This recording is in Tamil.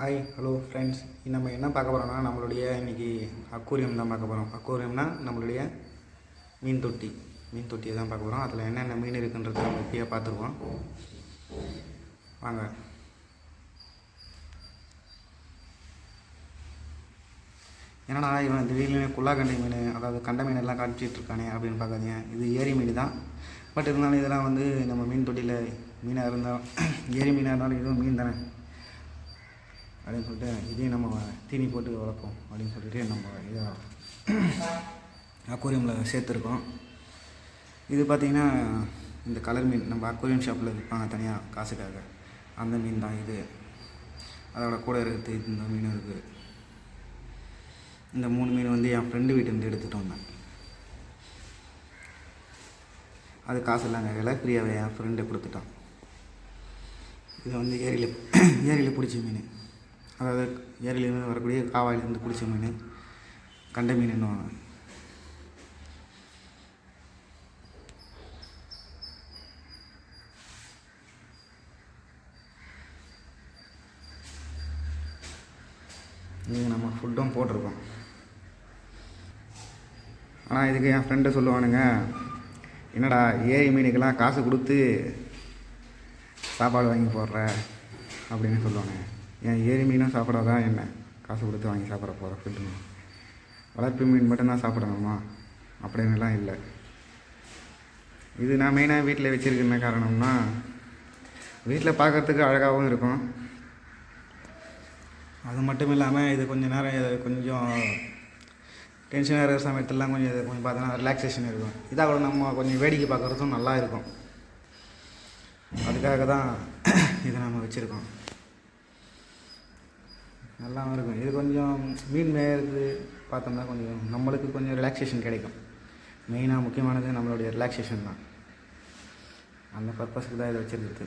ஹாய் ஹலோ ஃப்ரெண்ட்ஸ் நம்ம என்ன பார்க்க போகிறோம்னா நம்மளுடைய இன்றைக்கி அக்வாரியம் தான் பார்க்க போகிறோம் அக்வாரியம்னா நம்மளுடைய மீன் தொட்டி மீன் தொட்டியை தான் பார்க்க போகிறோம் அதில் என்னென்ன மீன் இருக்குன்றத நம்ம இப்பயே பார்த்துருவோம். வாங்க. என்னடா இவன் திடீர்னு குல்லாக்கண்டை மீன் அதாவது கண்ட மீன் எல்லாம் காமிச்சிட்டு இருக்கானே அப்படின்னு பார்க்காதீங்க. இது ஏரி மீன் தான். பட் இருந்தாலும் இதெல்லாம் வந்து நம்ம மீன் தொட்டியில் மீனாக இருந்தாலும் ஏரி மீனாக இருந்தாலும் இதுவும் மீன் தானே. அப்படின்னு சொல்லிட்டு இதையும் நம்ம தீனி போட்டு வளர்ப்போம் அப்படின்னு சொல்லிட்டு நம்ம இதாக அக்வாரியமில் சேர்த்துருக்கோம். இது பார்த்திங்கன்னா இந்த கலர் மீன் நம்ம அக்வாரியம் ஷாப்பில் விற்பாங்க தனியாக காசுக்காக. அந்த மீன் தான் இது. அதோட கூட இருக்குது இந்த மீன் இருக்குது இந்த மூணு மீன் வந்து என் ஃப்ரெண்டு வீட்டிலேருந்து எடுத்துகிட்டு வந்தேன். அது காசு இல்லைங்க விலை ஃப்ரீயாகவே என் ஃப்ரெண்டு கொடுத்துட்டான். இது வந்து ஏரியில் ஏரியில் பிடிச்ச மீன். அதாவது ஏரியிலேருந்து வரக்கூடிய காவாயிலேருந்து பிடிச்ச மீன் கண்ட மீனுன்னுவாங்க இது நம்ம ஃபுட்டும் போட்டிருக்கோம். ஆனால் இதுக்கு என் ஃப்ரெண்டு சொல்லுவானுங்க என்னடா ஏரி மீனுக்கெல்லாம் காசு கொடுத்து சாப்பாடு வாங்கி போடுற? அப்படின்னு சொல்லுவாங்க ஏன் ஏரி மீனும் சாப்பிடாதா என்ன? காசு கொடுத்து வாங்கி சாப்பிட போகிற ஃபுட்டு வளர்ப்பு மீன் மட்டும்தான் சாப்பிடணுமா? அப்படின்னுலாம் இல்லை. இது நான் மெயினாக வீட்டில் வச்சுருக்க காரணம்னா வீட்டில் பார்க்குறதுக்கு அழகாகவும் இருக்கும். அது மட்டும் இல்லாமல் இது கொஞ்சம் நேரம் இது கொஞ்சம் டென்ஷனாக இருக்கிற சமயத்துலலாம் கொஞ்சம் இது கொஞ்சம் பார்த்தோன்னா ரிலாக்ஸேஷன் இருக்கும். இதாக கூட நம்ம கொஞ்சம் வேடிக்கை பார்க்குறதும் நல்லா இருக்கும். அதுக்காக தான் இதை நம்ம வச்சுருக்கோம். நல்லாவும் இருக்கும். இது கொஞ்சம் மீன் மேயறது பார்த்தோம்னா கொஞ்சம் நம்மளுக்கு கொஞ்சம் ரிலாக்ஸேஷன் கிடைக்கும். மெயினாக முக்கியமானது நம்மளுடைய ரிலாக்ஸேஷன் தான். அந்த பர்பஸ்க்கு தான் இதை வச்சுருக்குது